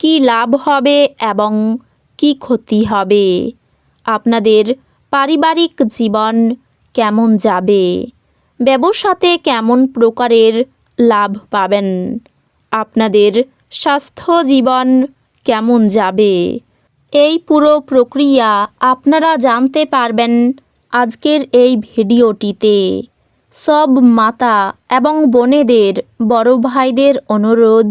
কি লাভ হবে এবং কি ক্ষতি হবে? আপনাদের পারিবারিক জীবন কেমন যাবে? ব্যবসাতে কেমন প্রকারের লাভ পাবেন? আপনাদের স্বাস্থ্য জীবন কেমন যাবে? এই পুরো প্রক্রিয়া আপনারা জানতে পারবেন আজকের এই ভিডিওটিতে। সব মাতা এবং বোনেদের বড় ভাইদের অনুরোধ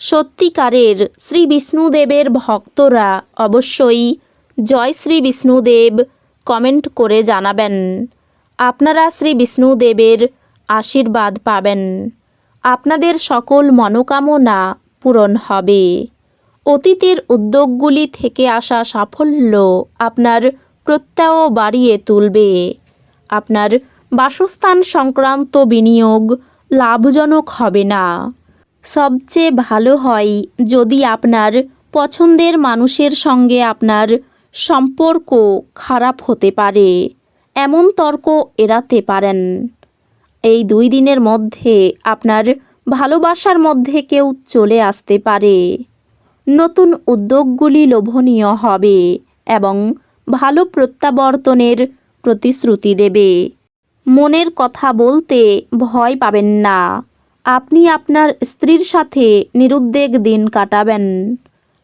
সত্যিকারের শ্রী বিষ্ণুদেবের ভক্তরা অবশ্যই জয় শ্রী বিষ্ণুদেব কমেন্ট করে জানাবেন। আপনারা শ্রী বিষ্ণুদেবের আশীর্বাদ পাবেন। আপনাদের সকল মনোকামনা পূরণ হবে। অতীতের উদ্যোগগুলি থেকে আসা সাফল্য আপনার প্রত্যয় বাড়িয়ে তুলবে। আপনার বাসস্থান সংক্রান্ত বিনিয়োগ লাভজনক হবে না। সবচেয়ে ভালো হয় যদি আপনার পছন্দের মানুষের সঙ্গে আপনার সম্পর্ক খারাপ হতে পারে, এমন তর্ক এড়াতে পারেন। এই দুই দিনের মধ্যে আপনার ভালোবাসার মধ্যে কেউ চলে আসতে পারে। নতুন উদ্যোগগুলি লোভনীয় হবে এবং ভালো প্রত্যাবর্তনের প্রতিশ্রুতি দেবে। মনের কথা বলতে ভয় পাবেন না। আপনি আপনার স্ত্রীর সাথে নিরুদ্বেগ দিন কাটাবেন।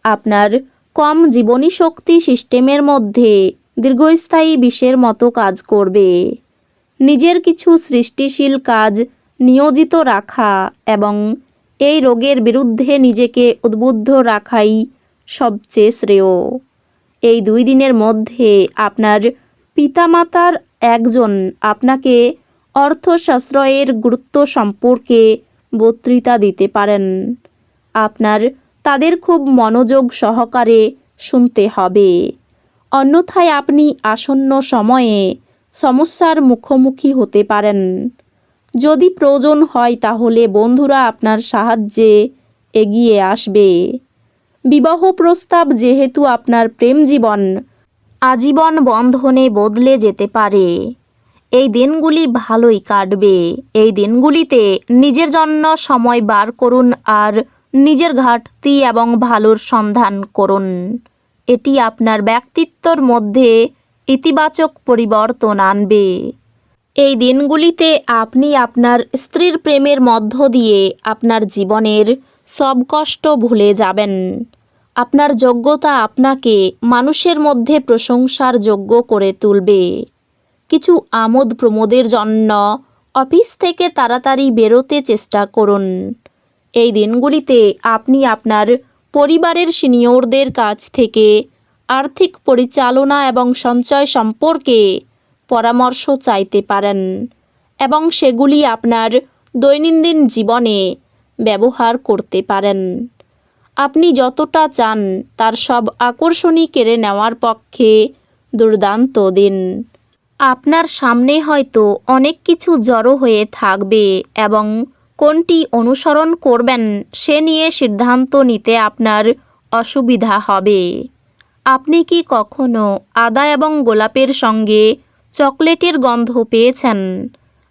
আপনার কম জীবনী শক্তি সিস্টেমের মধ্যে দীর্ঘস্থায়ী বিষের মতো কাজ করবে। নিজের কিছু সৃষ্টিশীল কাজ নিয়োজিত রাখা এবং এই রোগের বিরুদ্ধে নিজেকে উদ্বুদ্ধ রাখাই সবচেয়ে শ্রেয়। এই দুই দিনের মধ্যে আপনার পিতামাতার একজন আপনাকে অর্থশাস্ত্রয়ের গুরুত্ব সম্পর্কে বক্তৃতা দিতে পারেন। আপনার তাদের খুব মনোযোগ সহকারে শুনতে হবে। অন্যথায় আপনি আসন্ন সময়ে সমস্যার মুখোমুখি হতে পারেন। যদি প্রয়োজন হয় তাহলে বন্ধুরা আপনার সাহায্যে এগিয়ে আসবে। বিবাহ প্রস্তাব যেহেতু আপনার প্রেম জীবন, আজীবন বন্ধনে বদলে যেতে পারে। এই দিনগুলি ভালোই কাটবে। এই দিনগুলিতে নিজের জন্য সময় বার করুন আর নিজের ঘাটতি এবং ভালোর সন্ধান করুন। এটি আপনার ব্যক্তিত্বর মধ্যে ইতিবাচক পরিবর্তন আনবে। এই দিনগুলিতে আপনি আপনার স্ত্রীর প্রেমের মধ্য দিয়ে আপনার জীবনের সব কষ্ট ভুলে যাবেন। আপনার যোগ্যতা আপনাকে মানুষের মধ্যে প্রশংসার যোগ্য করে তুলবে। কিছু আমোদ প্রমোদের জন্য। অফিস থেকে তাড়াতাড়ি বেরোতে চেষ্টা করুন। এই দিনগুলিতে আপনি আপনার পরিবারের সিনিয়রদের কাছ থেকে আর্থিক পরিচালনা এবং সঞ্চয় সম্পর্কে পরামর্শ চাইতে পারেন এবং সেগুলি আপনার দৈনন্দিন জীবনে ব্যবহার করতে পারেন। আপনি যতটা চান তার সব আকর্ষণই কেড়ে নেওয়ার পক্ষে দুর্দান্ত দিন। আপনার সামনে হয়তো অনেক কিছু জড়ো হয়ে থাকবে এবং কোনটি অনুসরণ করবেন সে নিয়ে সিদ্ধান্ত নিতে আপনার অসুবিধা হবে। আপনি কি কখনো আদা এবং গোলাপের সঙ্গে চকলেটের গন্ধ পেয়েছেন?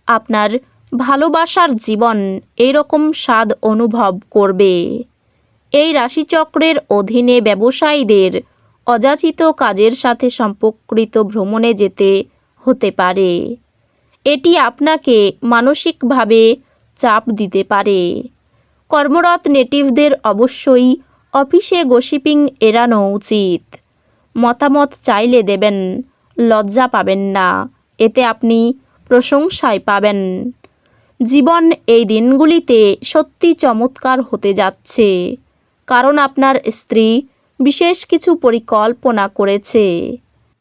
আপনার ভালোবাসার জীবন এরকম স্বাদ অনুভব করবে। এই রাশিচক্রের অধীনে ব্যবসায়ীদের অযাচিত কাজের সাথে সম্পর্কিত ভ্রমণে যেতে হতে পারে। এটি আপনাকে মানসিকভাবে চাপ দিতে পারে। কর্মরত নেটিভদের অবশ্যই অফিসে গসিপিং এড়ানো উচিত। মতামত চাইলে দেবেন, লজ্জা পাবেন না, এতে আপনি প্রশংসায় পাবেন। জীবন এই দিনগুলিতে সত্যি চমৎকার হতে যাচ্ছে, কারণ আপনার স্ত্রী বিশেষ কিছু পরিকল্পনা করেছে।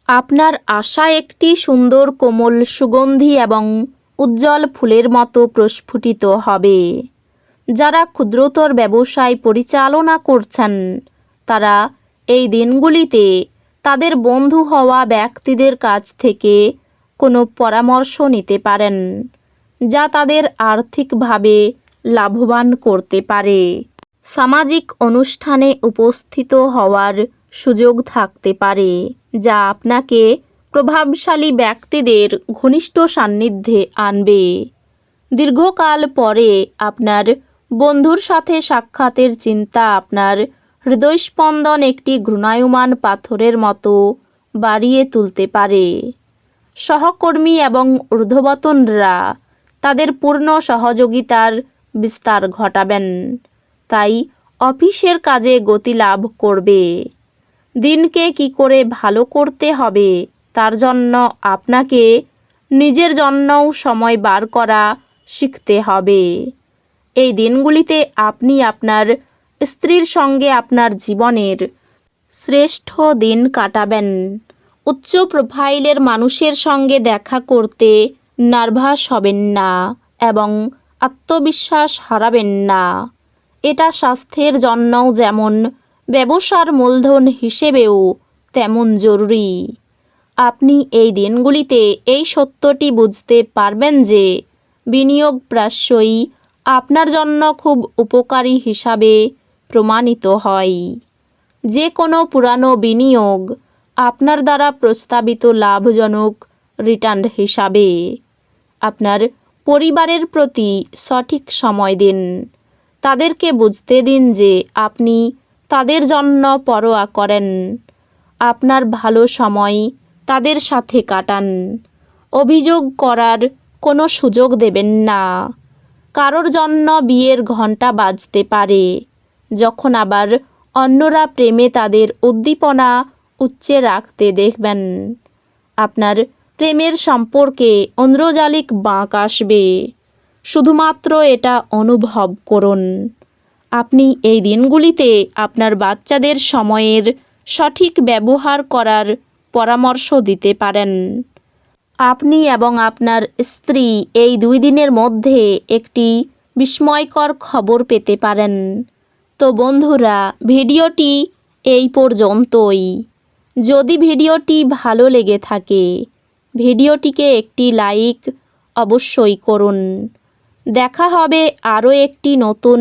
আপনার আশা একটি সুন্দর কোমল সুগন্ধি এবং উজ্জ্বল ফুলের মতো প্রস্ফুটিত হবে। যারা ক্ষুদ্রতর ব্যবসায় পরিচালনা করছেন, তারা এই দিনগুলিতে তাদের বন্ধু হওয়া ব্যক্তিদের কাছ থেকে কোনো পরামর্শ নিতে পারেন, যা তাদের আর্থিকভাবে লাভবান করতে পারে। সামাজিক অনুষ্ঠানে উপস্থিত হওয়ার সুযোগ থাকতে পারে, যা আপনাকে প্রভাবশালী ব্যক্তিদের ঘনিষ্ঠ সান্নিধ্যে আনবে। দীর্ঘকাল পরে আপনার বন্ধুর সাথে সাক্ষাতের চিন্তা আপনার হৃদয়স্পন্দন একটি ঘূর্ণায়মান পাথরের মতো বাড়িয়ে তুলতে পারে। সহকর্মী এবং ঊর্ধ্ববতনরা তাদের পূর্ণ সহযোগিতার বিস্তার ঘটাবেন। তাই অফিসের কাজে গতি লাভ করবে। দিনকে কি করে ভালো করতে হবে তার জন্য আপনাকে নিজের জন্যও সময় বার করা শিখতে হবে। এই দিনগুলিতে আপনি আপনার স্ত্রীর সঙ্গে আপনার জীবনের শ্রেষ্ঠ দিন কাটাবেন। উচ্চ প্রোফাইলের মানুষের সঙ্গে দেখা করতে নার্ভাস হবেন না এবং আত্মবিশ্বাস হারাবেন না। এটা স্বাস্থ্যের জন্যও যেমন ব্যবসার মূলধন হিসেবেও তেমন জরুরি। আপনি এই দিনগুলিতে এই সত্যটি বুঝতে পারবেন যে বিনিয়োগ প্রায়শই আপনার জন্য খুব উপকারী হিসাবে প্রমাণিত হয়। যে কোনো পুরানো বিনিয়োগ আপনার দ্বারা প্রস্তাবিত লাভজনক রিটার্ন হিসাবে আপনার পরিবারের প্রতি সঠিক সময় দিন। তাদেরকে বুঝতে দিন যে আপনি তাদের জন্য পরোয়া করেন। আপনার ভালো সময় তাদের সাথে কাটান। অভিযোগ করার কোনো সুযোগ দেবেন না। কারোর জন্য বিয়ের ঘণ্টা বাজতে পারে। যখন আবার অন্যরা প্রেমে তাদের উদ্দীপনা উচ্চে রাখতে দেখবেন, আপনার প্রেমের সম্পর্কে ঐন্দ্রজালিক বাঁক আসবে। শুধুমাত্র এটা অনুভব করুন। আপনি এই দিনগুলিতে আপনার বাচ্চাদের সময়ের সঠিক ব্যবহার করার পরামর্শ দিতে পারেন। আপনি এবং আপনার স্ত্রী এই দুই দিনের মধ্যে একটি বিস্ময়কর খবর পেতে পারেন। তো বন্ধুরা, ভিডিওটি এই পর্যন্তই। যদি ভিডিওটি ভালো লেগে থাকে, ভিডিওটিকে একটি লাইক অবশ্যই করুন। দেখা হবে আরও একটি নতুন